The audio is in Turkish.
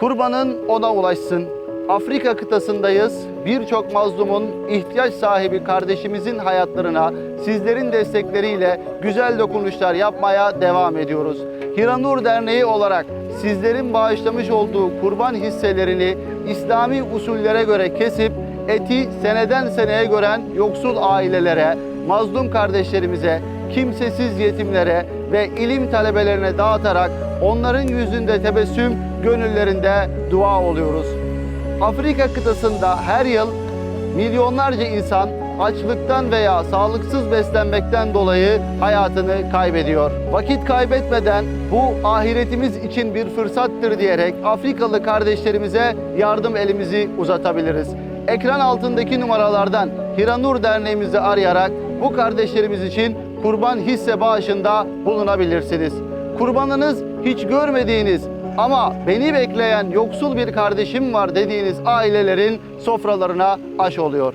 Kurbanın ona ulaşsın. Afrika kıtasındayız. Birçok mazlumun ihtiyaç sahibi kardeşimizin hayatlarına sizlerin destekleriyle güzel dokunuşlar yapmaya devam ediyoruz. Hiranur Derneği olarak sizlerin bağışlamış olduğu kurban hisselerini İslami usullere göre kesip eti seneden seneye gören yoksul ailelere, mazlum kardeşlerimize, kimsesiz yetimlere ve ilim talebelerine dağıtarak onların yüzünde tebessüm, gönüllerinde dua oluyoruz. Afrika kıtasında her yıl milyonlarca insan açlıktan veya sağlıksız beslenmekten dolayı hayatını kaybediyor. Vakit kaybetmeden bu ahiretimiz için bir fırsattır diyerek Afrikalı kardeşlerimize yardım elimizi uzatabiliriz. Ekran altındaki numaralardan Hiranur Derneğimizi arayarak bu kardeşlerimiz için kurban hisse bağışında bulunabilirsiniz. Kurbanınız hiç görmediğiniz ama beni bekleyen yoksul bir kardeşim var dediğiniz ailelerin sofralarına aş oluyor.